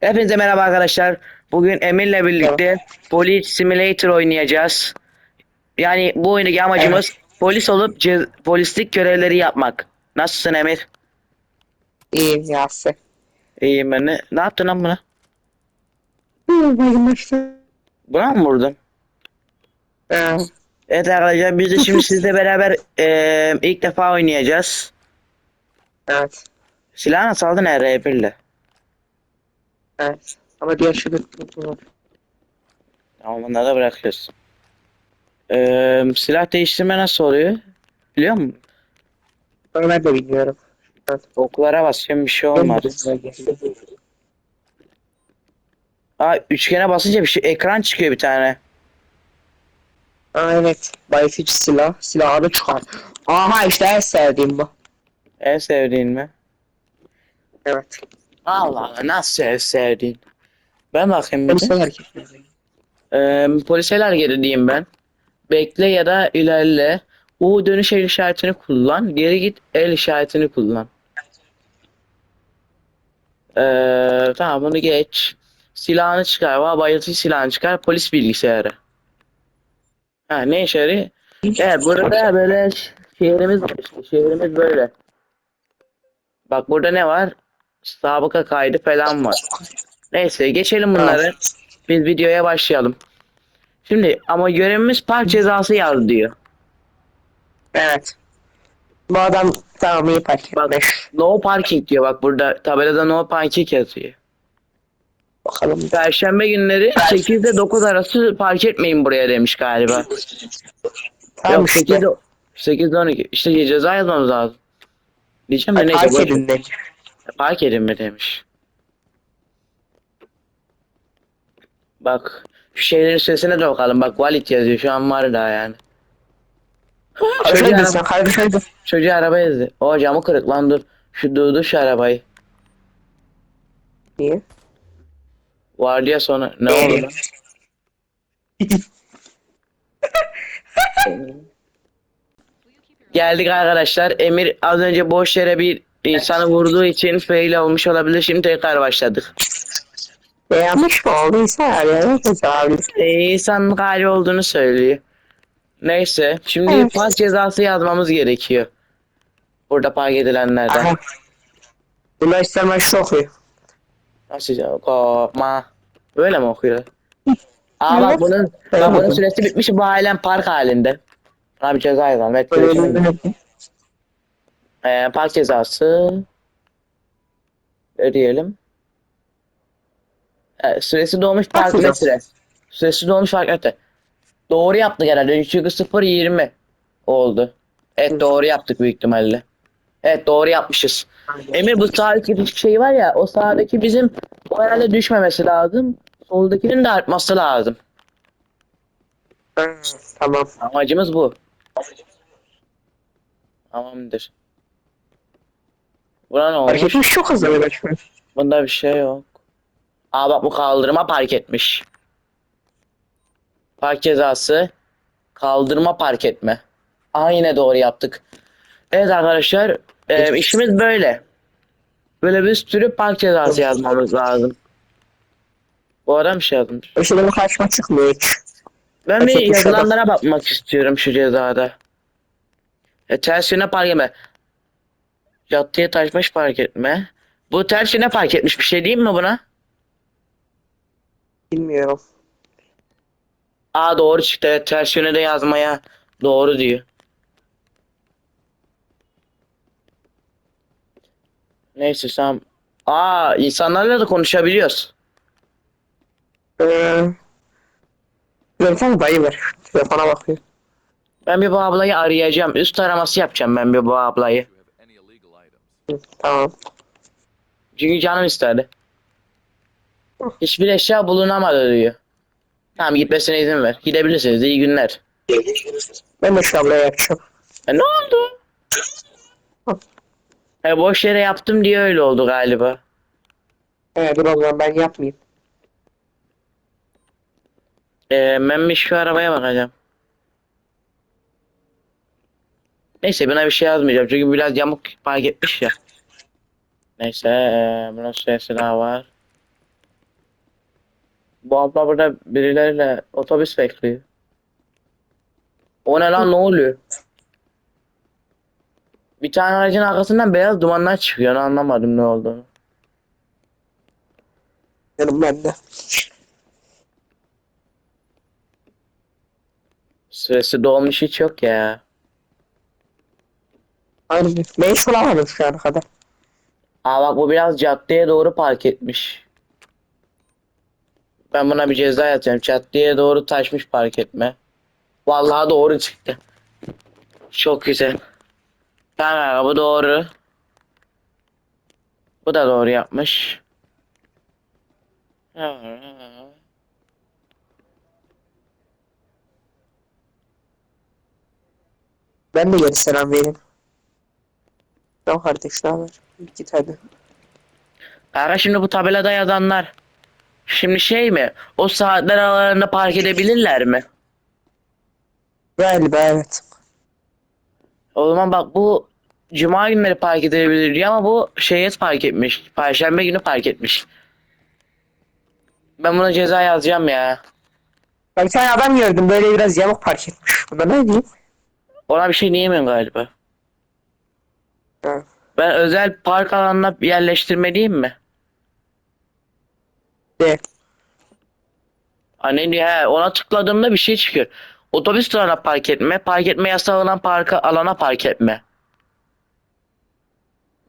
Hepinize merhaba arkadaşlar. Bugün Emir'le birlikte Police Simulator oynayacağız. Yani bu oyundaki amacımız polis olup polislik görevleri yapmak. Nasılsın Emir? İyiyim Yasin. İyiyim ben de. Ne yaptın lan buna? Bayılmıştım. Buna mı vurdun? Ee, Evet arkadaşlar biz de şimdi sizle beraber eee, ilk defa oynayacağız. evet. Silahı nasıl aldın R1'le? Evet. Ama diğer şey var. Tamam bunları da bırakıyoruz. Eee, silah değiştirme nasıl oluyor? Biliyor musun? Onu ben de bilmiyorum. Evet. Oklara basıyorum bir şey olmaz. Aa üçgene basınca bir şey ekran çıkıyor bir tane. Aa, evet. Bayıltıcı silah. Silahını çıkar. Aha işte en sevdiğim bu. En sevdiğin mi? Evet. Allah Allah nasıl en sevdiğin? Ben bakayım bir de. ki. Ee, poliseler hareketi diyeyim ben. Bekle ya da ilerle. U dönüş el işaretini kullan. Geri git el işaretini kullan. Ee, tamam bunu geç. Silahını çıkar. Va bayıltıcı silahını çıkar. Polis bilgisayarı. Ha ne işe yarıyor? Evet burada böyle şehrimiz. Şehrimiz böyle. Bak burada ne var? Sabıka kaydı falan var. Neyse geçelim bunları. Biz videoya başlayalım. Şimdi ama görevimiz park cezası yaz diyor. Evet. Bu adam tamam iyi park Bak etmiş. no parking diyor bak burada tabelada no parking yazıyor. Bakalım. Perşembe günleri 8 ile 9 arası park etmeyin buraya demiş galiba. Tamam Yok işte. 8 8 ile 12 işte ceza yazmamız lazım. Diyeceğim de neyse boş- de. Park edin mi demiş. Bak şu şeylerin sesine de bakalım. Bak Valit yazıyor şu an var daha yani. Çocuğa, sen kardeşim. çocuğa araba yazdı. O camı kırık lan dur. Şu durdur şu arabayı. Niye? Var diye sonra ne oldu? Geldik arkadaşlar. Emir az önce boş yere bir insanı vurduğu için fail olmuş olabilir. Şimdi tekrar başladık. E, yanlış mı olduysa yere tezahür. Ee, insanın hali olduğunu söylüyor. Neyse. Şimdi Evet. park cezası yazmamız gerekiyor. Burada park edilenlerden. Aha. İstemem şu okuyor. Nasıl ya? Korkma. Böyle mi okuyor? Aa bak Evet. bunun, bak bunun süresi bitmiş bu halen park halinde. Buna bir ceza yazalım. Evet, Böyle görüşürüz. Ee, park cezası. Ödeyelim. Ee, süresi dolmuş park metre. Süresi dolmuş park metre. Doğru yaptık herhalde. Çünkü 0.20 oldu. Evet doğru yaptık büyük ihtimalle. Evet doğru yapmışız. Emir bu sağdaki şey var ya o sağdaki bizim o herhalde düşmemesi lazım. Soldakinin de artması lazım. Ha, Tamam. Amacımız bu. Tamamdır. Buna ne olmuş? Hareketimiz çok hızlı an. Bunda bir şey yok. Aa bak bu kaldırıma park etmiş. Park cezası. Kaldırıma park etme. Aa yine doğru yaptık. Evet arkadaşlar. e, işimiz böyle. Böyle bir sürü park cezası yazmamız lazım. Bu adam bir şey yazmış. O şeyden karşıma çıkmıyor hiç. Ben bir hoşuma yazılanlara bakmak istiyorum şu cezada. E, ters yöne park etme. Caddeye taşmış park etme. Bu ters yöne park etmiş bir şey değil mi buna? Bilmiyorum. Aa doğru çıktı. Evet, ters yöne de yazmaya doğru diyor. Neyse sen. Aa insanlarla da konuşabiliyoruz. Ee, tane dayı var. Telefona bakıyor. Ben bir bu ablayı arayacağım. Üst araması yapacağım ben bir bu ablayı. Tamam. Çünkü canım istedi. Hiçbir eşya bulunamadı diyor. Tamam gitmesine izin ver. Gidebilirsiniz. İyi günler. Ben de şu ablaya yapacağım. E ne oldu? E boş yere yaptım diye öyle oldu galiba. Evet dur o zaman ben yapmayayım. E, ben bir şu arabaya bakacağım. Neyse buna bir şey yazmayacağım çünkü biraz yamuk park etmiş ya. Neyse e, bunun süresi daha var. Bu abla burada birileriyle otobüs bekliyor. O ne lan ne oluyor? Bir tane aracın arkasından beyaz dumanlar çıkıyor. Anlamadım ne olduğunu. Benim ben de. Süresi dolmuş hiç yok ya. Harbi. Ben hiç bulamadım şu ana kadar. Aa bak bu biraz caddeye doğru park etmiş. Ben buna bir ceza yazacağım. Caddeye doğru taşmış park etme. Vallahi doğru çıktı. Çok güzel. Tamam bu doğru. Bu da doğru yapmış. Ben de geri selam vereyim. Tamam kardeş ne haber? Git hadi. Kanka şimdi bu tabelada yazanlar. Şimdi şey mi? O saatler aralarında park edebilirler mi? Galiba evet. O zaman bak bu Cuma günleri park edilebilir diyor ama bu şeye park etmiş. Perşembe günü park etmiş. Ben buna ceza yazacağım ya. Ben bir tane adam gördüm böyle biraz yamuk park etmiş. Buna ne diyeyim? Ona bir şey diyemiyorum galiba. Ha. Ben özel park alanına yerleştirmeliyim mi? De. Hani he, ona tıkladığımda bir şey çıkıyor. Otobüs durağına park etme, park etme yasağı olan parka, alana park etme.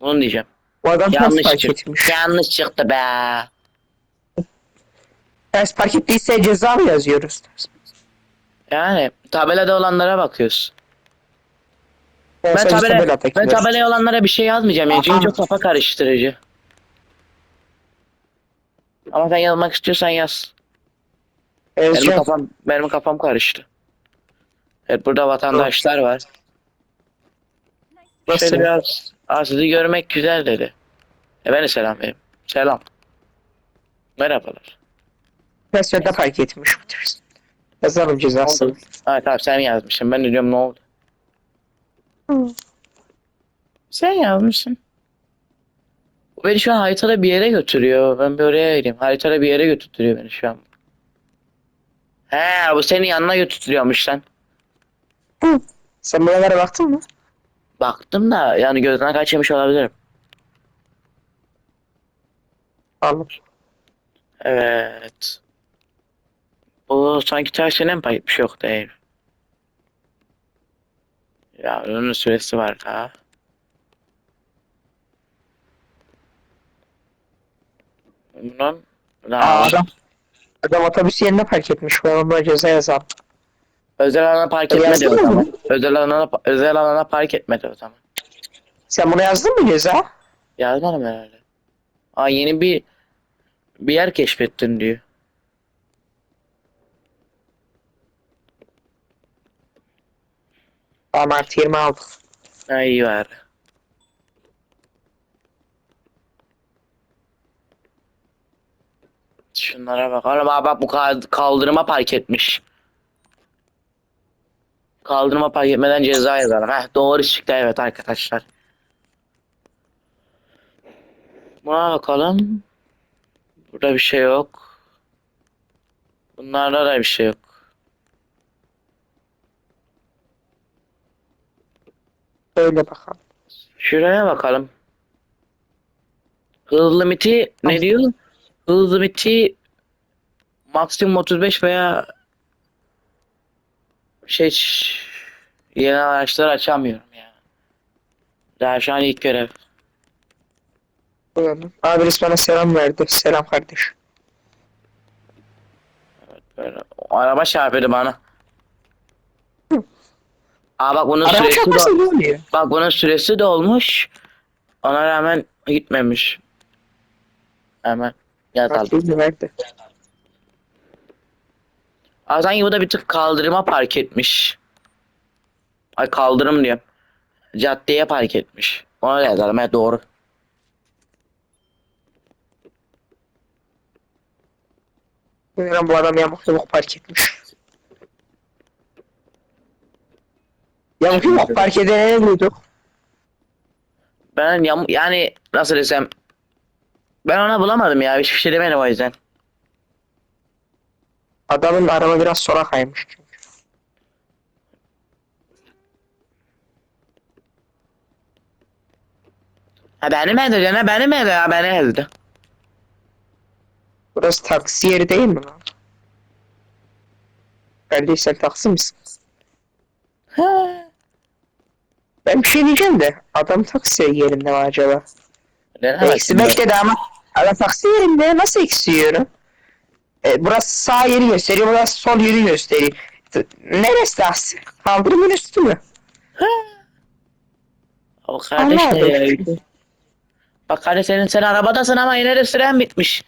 Bunu diyeceğim. Bu adam ters Yanlış park çıktı. etmiş. Yanlış çıktı be. Ters park ettiyse ceza mı yazıyoruz? Yani tabelada olanlara bakıyoruz. Ben, tabela, ben var. tabelaya olanlara bir şey yazmayacağım yani çünkü çok kafa karıştırıcı. Ama sen yazmak istiyorsan yaz. Benim Yazacağım. kafam, benim kafam karıştı. Evet burada vatandaşlar var. Nasıl? Şöyle biraz Aa, sizi görmek güzel dedi. E ben de selam vereyim. Selam. Merhabalar. Yönde park etmiş. bu. Yazalım cezasını. Ha tamam sen yazmışsın. Ben de diyorum ne oldu? Sen yazmışsın. Beni şu an haritada bir yere götürüyor. Ben bir oraya gideyim. Haritada bir yere götürtüyor beni şu an. He bu senin yanına götürtüyormuş lan. Sen buralara baktın mı? Baktım da yani gözden kaçırmış olabilirim. Anladım. Evet. Bu sanki tersine mi bir şey yok değil. Ya onun süresi var daha. Bunun Aa, adam. Adam otobüs yerine park etmiş. Ben ona ceza yazalım. özel alana park Öyle etmedi o yazdın mı zaman. Özel alana özel alana park etmedi o zaman. Sen bunu yazdın mı ceza? Yazmadım herhalde. Aa yeni bir bir yer keşfettin diyor. Tamam artı 20 aldık. Ha iyi var. Şunlara bak. Oğlum bak bu ka- kaldırıma park etmiş. Kaldırıma park etmeden ceza yazarım. Heh, doğru çıktı evet arkadaşlar. Buna bakalım. Burada bir şey yok. Bunlarda da bir şey yok. Öyle bakalım. Şuraya bakalım. Hız limiti ne diyor? Hız limiti maksimum 35 veya şey yeni araçlar açamıyorum ya. Daha şu an ilk görev. Birisi bana selam verdi. Selam kardeş. Böyle, o araba çarpıyordu bana. Aa bak bunun Araba süresi çarpması de, ne oluyor? bak bunun süresi de olmuş. Ona rağmen gitmemiş. Hemen yatalım. Bak, verdi. Aa, sanki bu da bir tık kaldırıma park etmiş. Ay kaldırım diyorum. Caddeye park etmiş. Ona da yazalım. Evet doğru. Buyurun bu adam yamuk yamuk park etmiş. Yamuk yamuk park edene ne duyduk? Ben yam yani nasıl desem ben ona bulamadım ya. Hiçbir şey demedim o yüzden. Adamın araba biraz sola kaymış çünkü. Ha benim evde canım benim evde ya benim evde. Burası taksi yeri değil mi lan? Sen taksi misin? Ha. Ben bir şey diyeceğim de adam taksi yerinde mi acaba? Ne Eksi bekledi ama adam taksi yerinde nasıl eksi yiyorum? E, burası sağ yeri gösteriyor, burası sol yeri gösteriyor. Neresi taksi? Kaldırımın üstü mü? O kardeş Allah ne ya? Bak kardeş senin sen arabadasın ama yine de süren bitmiş.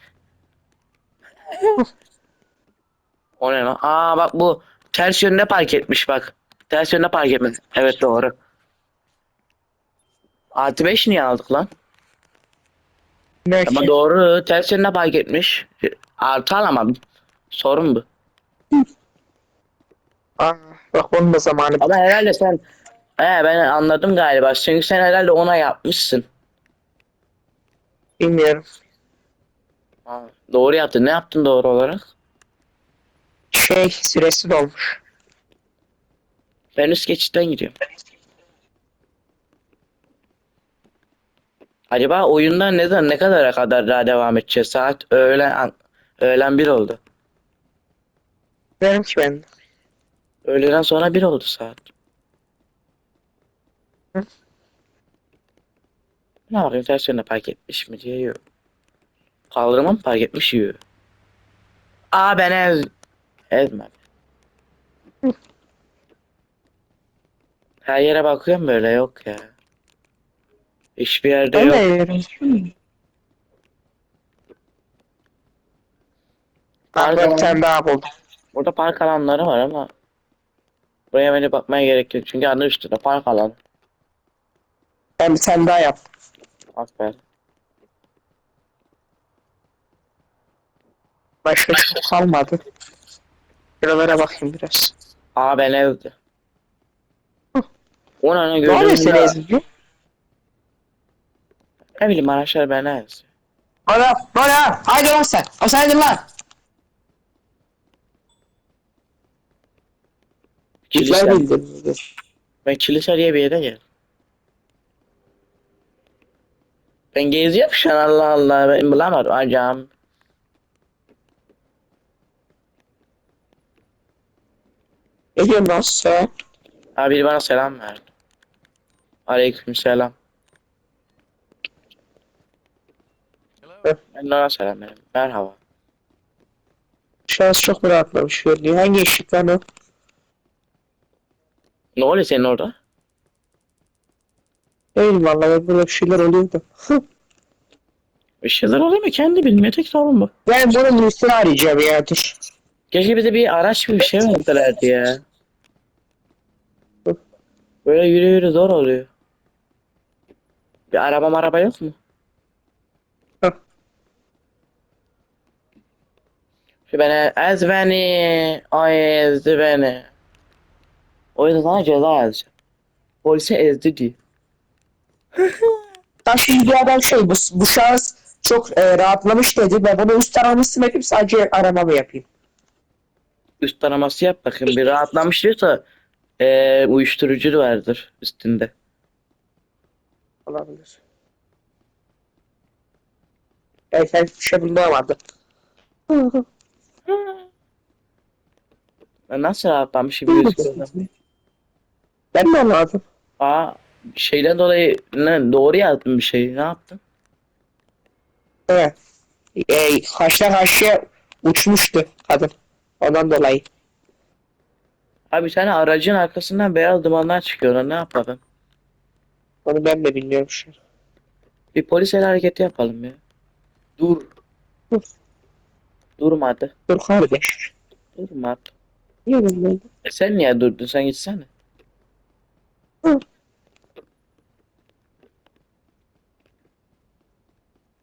o ne lan? Aa bak bu ters yönde park etmiş bak. Ters yönde park etmiş. Evet doğru. Artı 5 niye aldık lan? Ne Ama doğru ters yönde park etmiş. Artı alamadım. Sorun bu. Aa, bak onun da zamanı. Ama herhalde sen He ben anladım galiba. Çünkü sen herhalde ona yapmışsın. Bilmiyorum. Ha, doğru yaptın. Ne yaptın doğru olarak? Şey süresi dolmuş. Ben üst geçitten gidiyorum. Acaba oyunda neden ne kadara kadar daha devam edeceğiz? Saat öğlen öğlen bir oldu. Bilmiyorum ki ben. Öğleden sonra bir oldu saat. Hı? Ne yapayım ters yönde park etmiş mi diye yok. Kaldırıma mı park etmiş yiyor. Aa ben ez... Ezmem. Her yere bakıyorum böyle yok ya. Hiçbir yerde yok. Park Ben bir tane daha buldum. Burada park alanları var ama buraya beni bakmaya gerek yok. Çünkü adı üstünde park alanı. Ben bir tane daha yaptım. Aferin. Başka şey kalmadı. Şuralara bakayım biraz. Aa ben evde. Hı. O ne ne Ne oluyor seni? Ne bileyim araçlar ben ne Bana, bana, haydi lan sen. Asaydın lan. Kilise, bildin. ben kilise diye bir yere geldim. Ben geziyorum şu an Allah Allah. Ben bulamadım acam. Ne diyorsun lan sen? Abi biri bana selam verdi. Aleyküm selam. Ona selam. Merhaba. Şans çok rahatlamış görünüyor. Hangi ışık lan o? Ne oluyor senin orada? Değil vallahi böyle bir şeyler oluyordu. Bir şeyler oluyor mu? Kendi bilmiyor. Tek sorun bu. ben bunun üstünü arayacağım ya dur. Keşke bize bir araç bir şey verselerdi ya. Böyle yürü yürü zor oluyor. Bir araba araba yok mu? Heh. Şu beni ez beni. Ay ezdi beni. O yüzden sana ceza yazacağım. Polise ezdi diye. Şimdi bir adam şey bu, bu şahıs çok e, rahatlamış dedi. Ben bunu üst aramasını yapayım sadece aramamı yapayım. Üst taraması yap bakayım. Bir rahatlamış diyorsa eee uyuşturucu vardır üstünde. Olabilir. Evet sen bir şey bulamadı. Nasıl rahatlamış gibi gözüküyorum. ben mi anladım? Aa şeyden dolayı ne, doğru yazdım bir şey. Ne yaptın? Evet. E, karşıya karşıya uçmuştu kadın. Ondan dolayı. Abi sen aracın arkasından beyaz dumanlar çıkıyor. lan, Ne yapalım? Onu ben de bilmiyorum şu an. Bir polis el hareketi yapalım ya. Dur. Dur. Durmadı. Dur kardeş. Durmadı. Niye bilmiyorum? E sen niye durdun? Sen gitsene. Hı.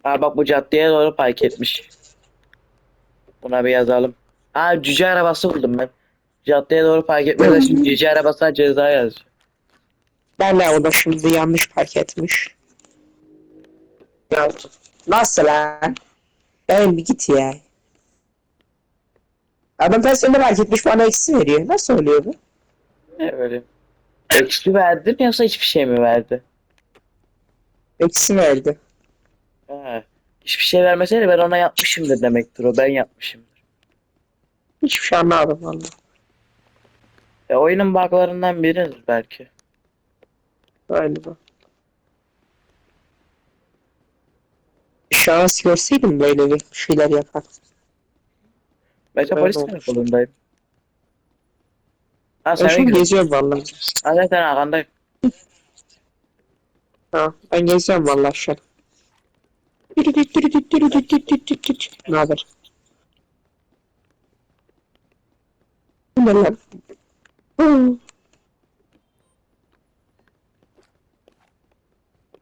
Aa bak bu caddeye doğru park etmiş. Buna bir yazalım. Aa cüce arabası buldum ben. Caddeye doğru park etmeden şimdi cüce arabasına ceza yazacağım. Ben de o da şimdi yanlış park etmiş. Nasıl lan? Ben bir git ya. Adam tersine fark etmiş bana eksi veriyor. Nasıl oluyor bu? Ne böyle? Eksi verdi mi yoksa hiçbir şey mi verdi? Eksi verdi. Ha. Hiçbir şey vermeseydi ben ona yapmışımdır demektir o. Ben yapmışımdır. Hiçbir şey anlamadım valla. E, oyunun buglarından biridir belki. Galiba. Şans görseydim böyle bir şeyler yapar. Evet, polis karakolundayım. Ha Ben sen şu an ne geziyorum valla. Ha zaten arkanda. Ha, ben geziyorum valla şu an. Ne haber? Bu ne lan? Hı.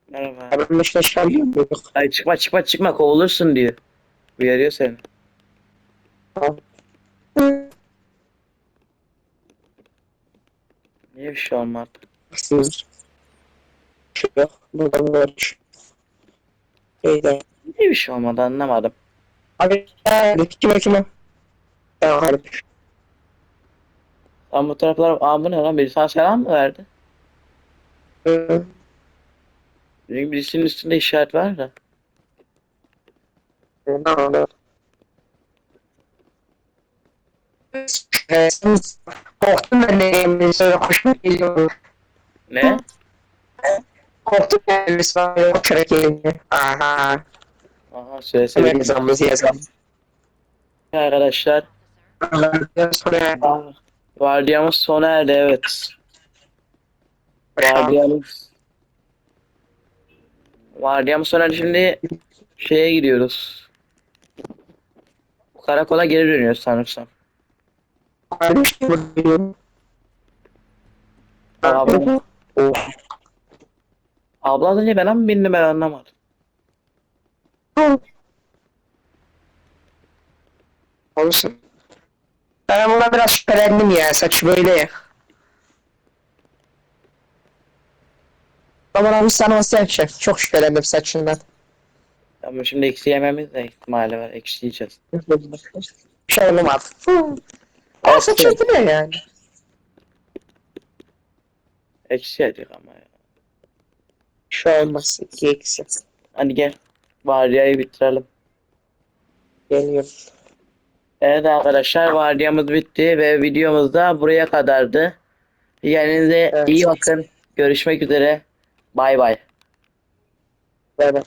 Merhaba. Adamın başına şarjıyor mu? Yok. Ay çıkma çıkma çıkma kovulursun diyor. Uyarıyor seni. Niye bir şey olmadı? Şey Yok. Burada var. Şeyde. Niye bir şey olmadı anlamadım. Abi hadi kime kime? Tamam hadi. Lan bu taraflar aa bu ne lan biri sana selam mı verdi? Hı. Çünkü birisinin üstünde işaret var da. Ne oldu? Evet, Korktum ben de sonra hoşuma geliyor. Ne? Korktum ben de sonra koşarak gelince. Aha. Aha söylesene. Hemen yazamız yazalım. Arkadaşlar. Sonra Vardiyamız sona erdi evet. Vardiyamız. Vardiyamız sona erdi şimdi şeye gidiyoruz. Karakola geri dönüyoruz sanırsam. Kardeşim buradayım. Abi. Oh. Abla az önce ben mi bindim ben anlamadım. Olsun. Ben buna biraz şüphelendim ya. Saç böyle ya. Ama abi sana nasıl yapacak? Çok şüphelendim saçından. Ama şimdi eksi yememiz de ihtimali var. Eksi yiyeceğiz. Bir şey olmadı. Saçı ötülüyor yani. Eksi yedik ama ya. Bir şey olmaz. İki eksi. Hadi gel. Vardiyayı bitirelim. Geliyorum. Evet arkadaşlar vardiyamız bitti ve videomuz da buraya kadardı. Kendinize Evet. iyi bakın. Görüşmek üzere. Bay bay. Bay bay.